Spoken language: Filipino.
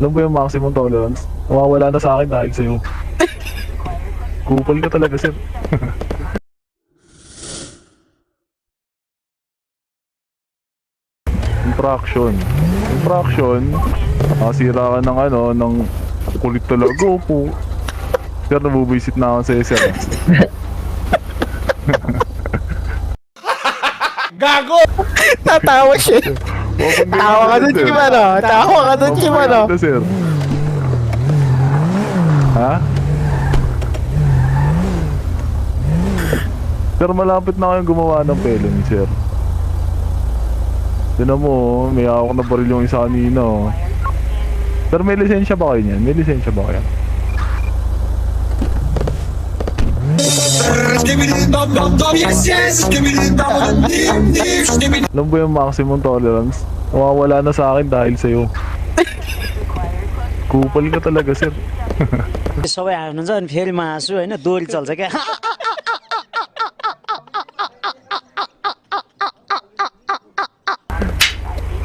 Alam mo yung maximum tolerance? Mawawala na sa akin dahil sa'yo. Kupal ka talaga, sir. Infraction. Infraction. Nakasira ka ng ano, ng kulit talaga po. Sir, nabubisit na ako sa'yo, sir. Tatawa siya. Tawa ka dun, Chima, no? Tawa ka dun, Chima, no? Ito, sir. Ha? Sir, malapit na kayong gumawa ng felony, sir. Tinan mo, oh, may hawak na baril yung isa kanina, oh. Sir, may lisensya ba kayo niyan? May lisensya ba kayo? Alam mo yung maximum tolerance? Mawawala na sa akin dahil sa'yo. Kupal ka talaga, sir. सबै हाल्नुहुन्छ अनि फेरि म हाँसु होइन दोहोरी चल्छ क्या